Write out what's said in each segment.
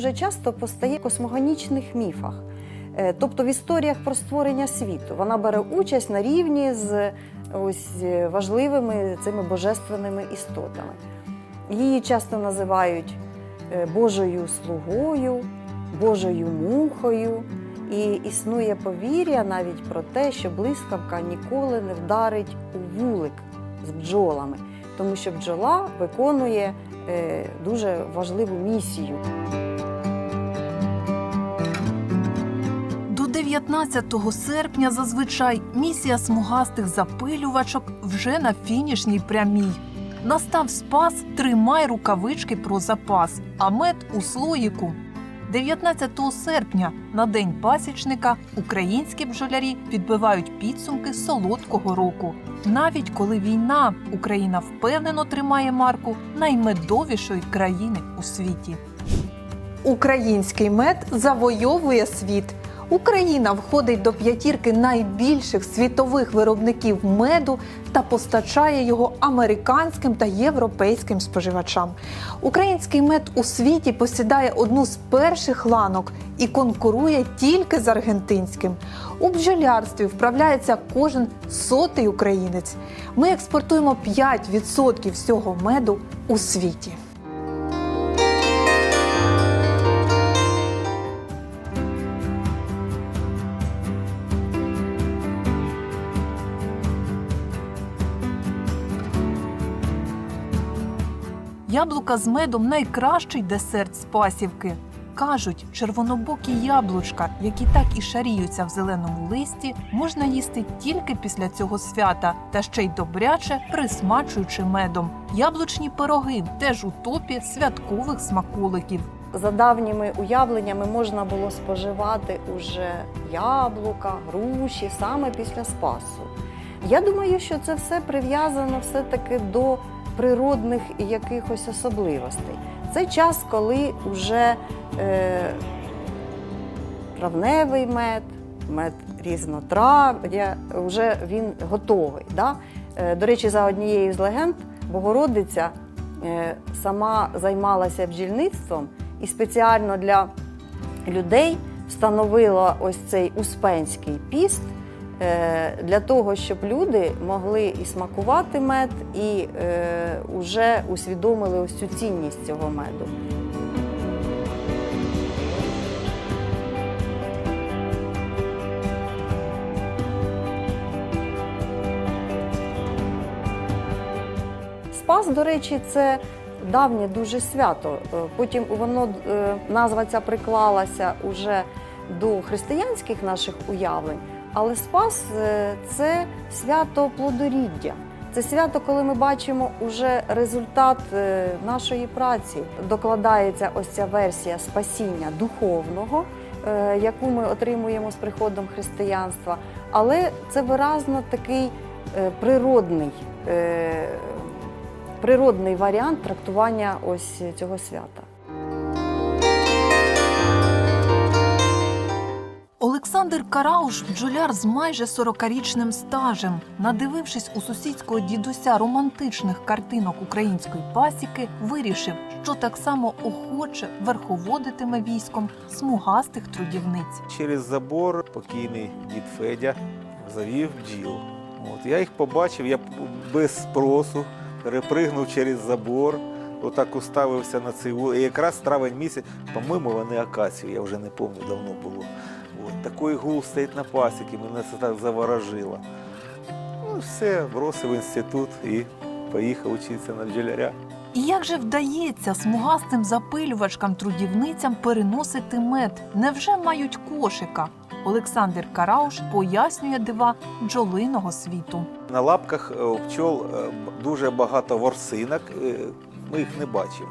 дуже часто постає в космогонічних міфах, Е, тобто в історіях про створення світу. Вона бере участь на рівні з ось е, важливими цими божественними істотами. Її часто називають е, Божою слугою, Божою мухою. І існує повір'я навіть про те, що блискавка ніколи не вдарить у вулик з бджолами, тому що бджола виконує дуже важливу місію. 19 серпня зазвичай місія смугастих запилювачок вже на фінішній прямій. Настав спас, тримай рукавички про запас, а мед у слоїку. 19 серпня на день пасічника українські бджолярі підбивають підсумки солодкого року. Навіть коли війна, Україна впевнено тримає марку наймедовішої країни у світі. Український мед завойовує світ. Україна входить до п'ятірки найбільших світових виробників меду та постачає його американським та європейським споживачам. Український мед у світі посідає одну з перших ланок і конкурує тільки з аргентинським. У бджолярстві вправляється кожен сотий українець. Ми експортуємо 5% всього меду у світі. Яблука з медом найкращий десерт з пасівки. Кажуть, червонобокі яблучка, які так і шаріються в зеленому листі, можна їсти тільки після цього свята, та ще й добряче присмачуючи медом. Яблучні пироги теж у топі святкових смаколиків. За давніми уявленнями можна було споживати уже яблука, груші саме після спасу. Я думаю, що це все прив'язано все-таки до природних якихось особливостей. Це час, коли вже е, травневий мед, мед різнотрав'я, вже він готовий. Да? Е, До речі, за однією з легенд, Богородиця е, сама займалася бджільництвом і спеціально для людей встановила ось цей успенський піст для того, щоб люди могли і смакувати мед, і е, вже усвідомили ось цю цінність цього меду. Спас, до речі, це давнє дуже свято. Е, Потім воно е, назва ця приклалася уже до християнських наших уявлень. Але Спас е, це свято плодоріддя. Це свято, коли ми бачимо уже результат е, нашої праці. Докладається ось ця версія спасіння духовного, е, яку ми отримуємо з приходом християнства. Але це виразно такий природний, природний варіант трактування ось цього свята. Олександр Карауш бджоляр з майже 40-річним стажем. Надивившись у сусідського дідуся романтичних картинок української пасіки, вирішив, що так само охоче верховодитиме військом смугастих трудівниць. Через забор покійний дід Федя завів бджіл. От, я їх побачив, я без спросу перепригнув через забор, отак уставився на цей вул. І якраз травень місяць, по-моєму, вони акацію, я вже не пам'ятаю, давно було. От, такий гул стоїть на пасіки, мене це так заворожило. Ну, все, бросив інститут і поїхав вчитися на бджоляря. І як же вдається смугастим запилювачкам трудівницям переносити мед? Невже мають кошика? Олександр Карауш пояснює дива бджолиного світу. На лапках е, у пчол е, дуже багато ворсинок, е, ми їх не бачимо.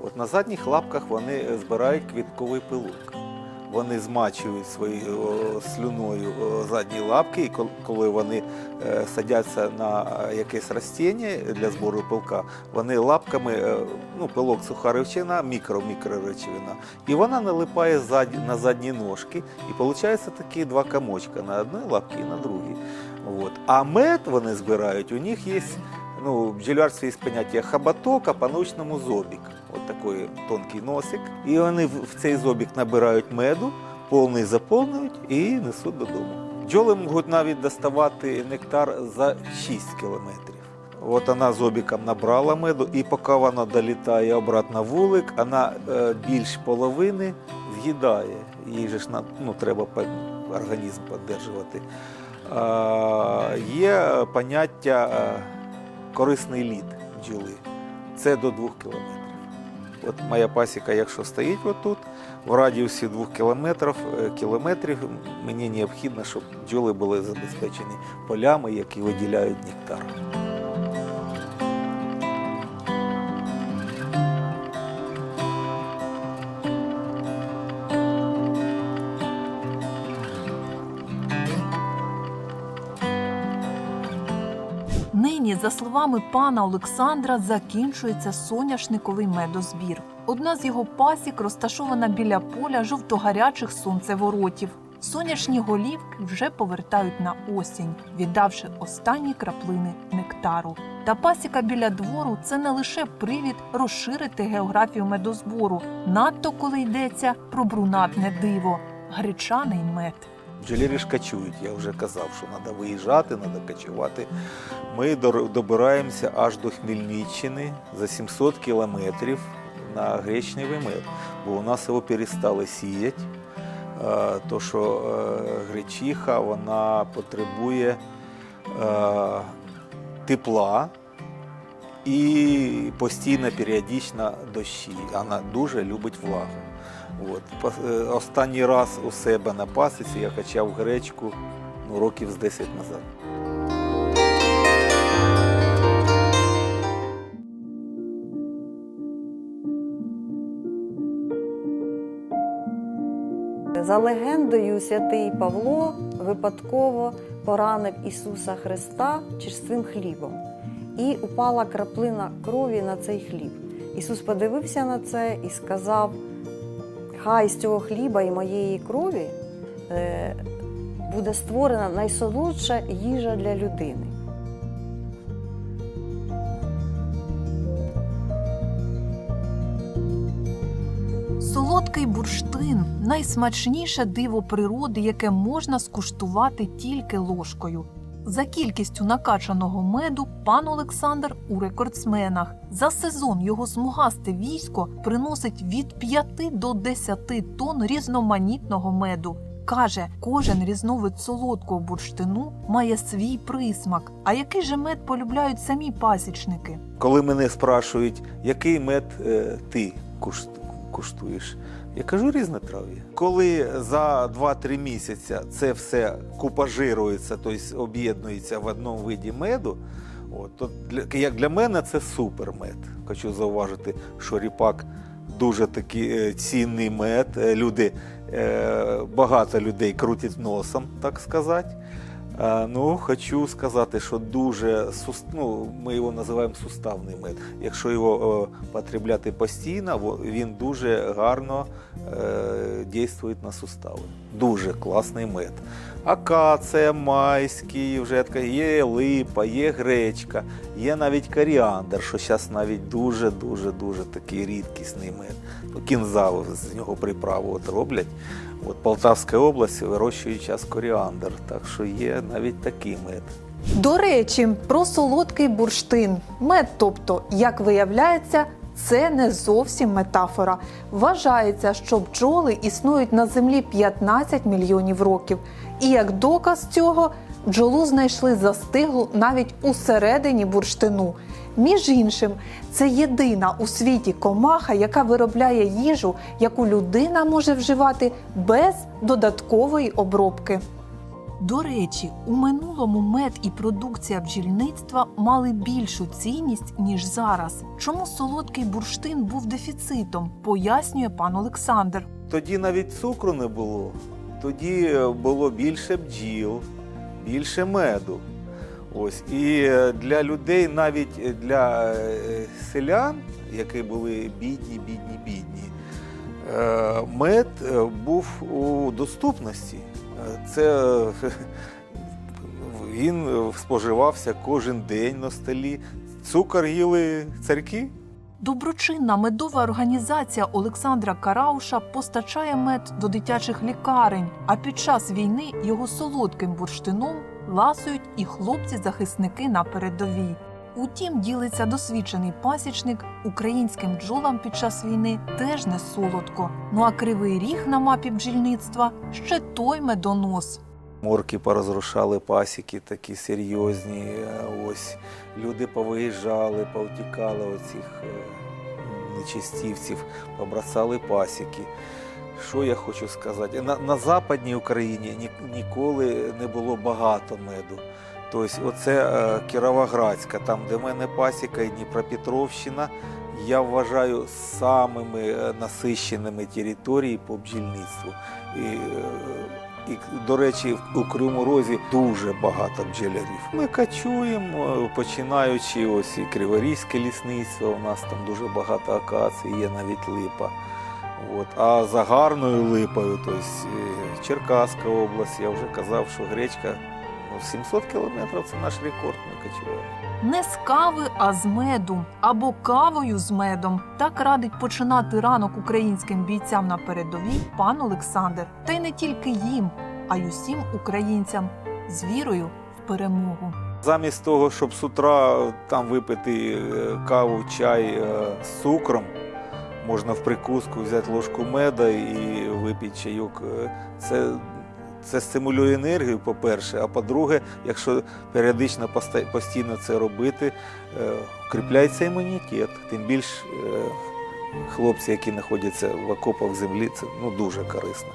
От на задніх лапках вони збирають квітковий пилок. Вони змачують своєю слюною задні лапки, і коли вони е, садяться на е, якесь ростіння для збору пилка, вони лапками, е, ну, пилок сухаревчина, мікро-мікроречовина, і вона налипає на задні ножки, і виходить такі два комочка на одній лапці і на другій. От. А мед вони збирають, у них є ну, в бджолярстві є поняття хабаток, а по-научному зобік. От такий тонкий носик. І вони в цей зобік набирають меду, повний заповнюють і несуть додому. Бджоли можуть навіть доставати нектар за 6 кілометрів. От вона зобіком набрала меду, і поки вона долітає обратно вулик, вона е, більш половини з'їдає. Їй же ж ну, треба організм підтримувати. Є поняття е, корисний лід бджоли. Це до 2 кілометрів. От моя пасіка, якщо стоїть отут, в радіусі двох кілометрів, е, кілометрів мені необхідно, щоб бджоли були забезпечені полями, які виділяють нектар. За словами пана Олександра, закінчується соняшниковий медозбір. Одна з його пасік розташована біля поля жовтогарячих сонцеворотів. Соняшні голівки вже повертають на осінь, віддавши останні краплини нектару. Та пасіка біля двору це не лише привід розширити географію медозбору, надто коли йдеться про брунатне диво гречаний мед. Бджолярі ж качують, я вже казав, що треба виїжджати, треба качувати. Ми добираємося аж до Хмельниччини за 700 кілометрів на гречневий мед, бо у нас його перестали сіяти. Е, То, що е, гречиха вона потребує е, тепла і постійно періодично дощі. Вона дуже любить влагу. От. Е, Останній раз у себе на пасіці я качав гречку ну, років з 10 назад. За легендою, святий Павло випадково поранив Ісуса Христа черствим хлібом, і упала краплина крові на цей хліб. Ісус подивився на це і сказав: Хай з цього хліба і моєї крові е, буде створена найсолодша їжа для людини. Солодкий бурштин найсмачніше диво природи, яке можна скуштувати тільки ложкою. За кількістю накачаного меду пан Олександр у рекордсменах. За сезон його смугасте військо приносить від 5 до 10 тонн різноманітного меду. Каже, кожен різновид солодкого бурштину має свій присмак. А який же мед полюбляють самі пасічники? Коли мене спрашують, який мед е, ти куш- куштуєш, я кажу різнотрав'я. Коли за 2-3 місяці це все купажирується, тобто об'єднується в одному виді меду, от, то для, як для мене це супер мед. Хочу зауважити, що ріпак дуже такий е, цінний мед. Е, Люди, е, багато людей крутять носом, так сказати. Е, Ну, хочу сказати, що дуже ну, ми його називаємо суставний мед. Якщо його е, потребляти постійно, він дуже гарно е, дійствує на сустави. Дуже класний мед. Акація, майський, вже така, є липа, є гречка, є навіть коріандр, що зараз навіть дуже дуже такий рідкісний мед. Ну, з нього приправу от роблять. От Полтавська область вирощує час коріандр, так що є навіть такий мед. До речі, про солодкий бурштин. Мед, тобто, як виявляється, це не зовсім метафора. Вважається, що бджоли існують на землі 15 мільйонів років. І як доказ цього, бджолу знайшли застиглу навіть усередині бурштину. Між іншим, це єдина у світі комаха, яка виробляє їжу, яку людина може вживати без додаткової обробки. До речі, у минулому мед і продукція бджільництва мали більшу цінність ніж зараз. Чому солодкий бурштин був дефіцитом, пояснює пан Олександр. Тоді навіть цукру не було. Тоді е, було більше бджіл, більше меду. Ось. І е, для людей, навіть е, для е, селян, які були бідні, бідні, бідні, мед був у доступності. Це він споживався кожен день на столі. Цукор їли царки. Доброчинна медова організація Олександра Карауша постачає мед до дитячих лікарень, а під час війни його солодким бурштином ласують і хлопці-захисники на передовій. Утім, ділиться досвідчений пасічник, українським бджолам під час війни теж не солодко. Ну а кривий ріг на мапі бджільництва ще той медонос. Морки порозрушали пасіки такі серйозні. е, Ось люди повиїжджали, повтікали оцих е, нечистівців, побросали пасіки. Що я хочу сказати? На, на Западній Україні ні, ніколи не було багато меду. Тобто, оце е, Кіровоградська, там, де в мене пасіка і Дніпропетровщина, я вважаю самими е, насищеними території по бджільництву. І, е, і, до речі, у Кривому Розі дуже багато бджолярів. Ми качуємо, е, починаючи ось і Криворізьке лісництво, у нас там дуже багато акацій, є навіть липа. От. А за гарною липою, тобто Черкаська область, я вже казав, що гречка ну, 700 кілометрів це наш рекорд, ми качували. Не з кави, а з меду або кавою з медом. Так радить починати ранок українським бійцям на передовій пан Олександр. Та й не тільки їм, а й усім українцям з вірою в перемогу. Замість того, щоб з утра там випити е, каву, чай е, з цукром, можна в прикуску взяти ложку меда і випити чайок. Е, Це, це стимулює енергію, по-перше, а по-друге, якщо періодично постійно це робити, е, укріпляється імунітет. Тим більш е, хлопці, які знаходяться в окопах землі, це ну, дуже корисно.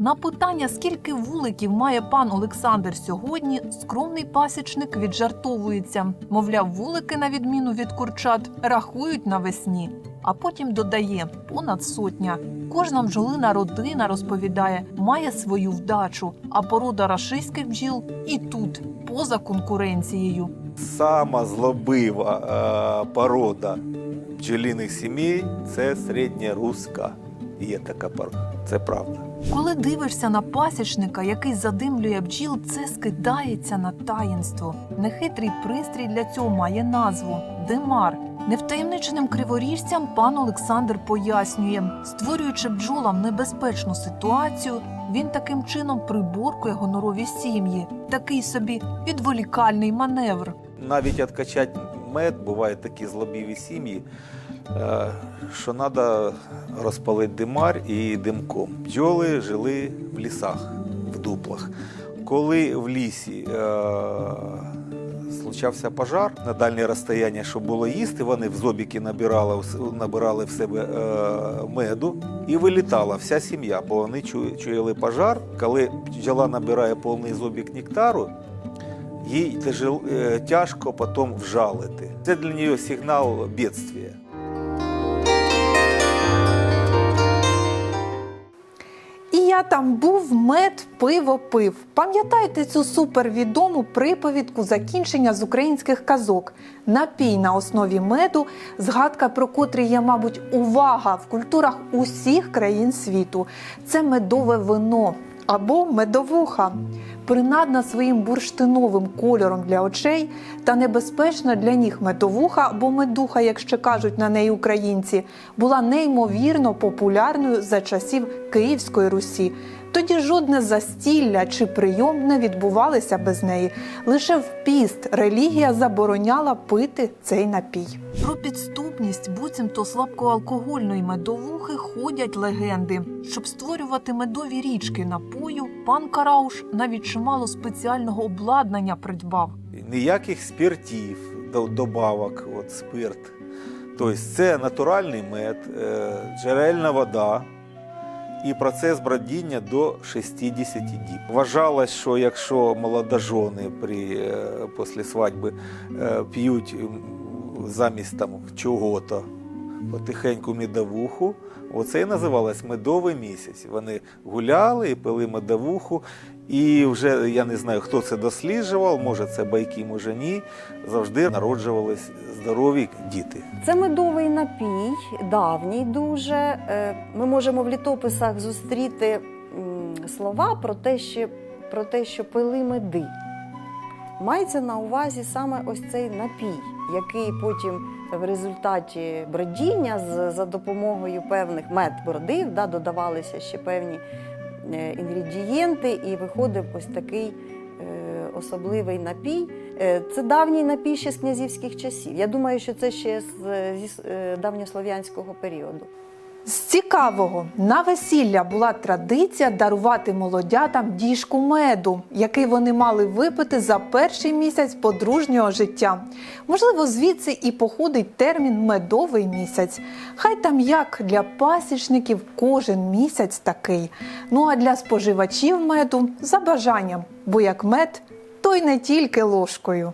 На питання, скільки вуликів має пан Олександр сьогодні, скромний пасічник віджартовується. Мовляв, вулики, на відміну від курчат, рахують навесні. А потім додає понад сотня. Кожна бджолина родина розповідає, має свою вдачу, а порода рашистських бджіл і тут, поза конкуренцією. Сама злобива е, порода бджоліних сімей це середньоруська. Є така порода. Це правда. Коли дивишся на пасічника, який задимлює бджіл, це скидається на таїнство. Нехитрий пристрій для цього має назву димар. Невтаємниченим криворіжцям пан Олександр пояснює, створюючи бджолам небезпечну ситуацію, він таким чином приборкує гонорові сім'ї. Такий собі відволікальний маневр. Навіть відкачати мед, бувають такі злобіві сім'ї, що треба розпалити димар і димком. Бджоли жили в лісах, в дуплах. Коли в лісі е, случався пожар на дальнє розстояння, щоб було їсти, вони в зобіки набирали, набирали в себе е, меду і вилітала вся сім'я, бо вони чуяли пожар. Коли бджола набирає повний зобік нектару, їй е, тяжко потім вжалити. Це для неї сигнал бідствия. Я там був, мед, пиво пив. Пам'ятаєте цю супервідому приповідку закінчення з українських казок? Напій на основі меду, згадка про котрий є, мабуть, увага в культурах усіх країн світу. Це медове вино або медовуха. Принадна своїм бурштиновим кольором для очей та небезпечна для ніг медовуха або медуха, як ще кажуть на неї українці, була неймовірно популярною за часів Київської Русі. Тоді жодне застілля чи прийом не відбувалися без неї. Лише в піст релігія забороняла пити цей напій. Про підступність буцімто слабкоалкогольної медовухи ходять легенди. Щоб створювати медові річки напою, пан Карауш навіть чимало спеціального обладнання придбав. Ніяких спиртів, до- добавок, от спирт. Тобто це натуральний мед, е, джерельна вода і процес бродіння до 60 діб. Вважалось, що якщо молодожони при, е, після свадьби е, п'ють замість там чого-то потихеньку медовуху, оце і називалось медовий місяць. Вони гуляли і пили медовуху, і вже я не знаю, хто це досліджував, може це байки, може ні. Завжди народжувались здорові діти. Це медовий напій, давній дуже. Е, Ми можемо в літописах зустріти слова про те, що, про те, що пили меди. Мається на увазі саме ось цей напій, який потім в результаті бродіння за допомогою певних мед бродив, да, додавалися ще певні е, інгредієнти, і виходив ось такий е, особливий напій. Е, Це давній напій ще з князівських часів. Я думаю, що це ще з, давньослов'янського періоду. З цікавого на весілля була традиція дарувати молодятам діжку меду, який вони мали випити за перший місяць подружнього життя. Можливо, звідси і походить термін медовий місяць. Хай там як для пасічників кожен місяць такий. Ну а для споживачів меду за бажанням, бо як мед, то й не тільки ложкою.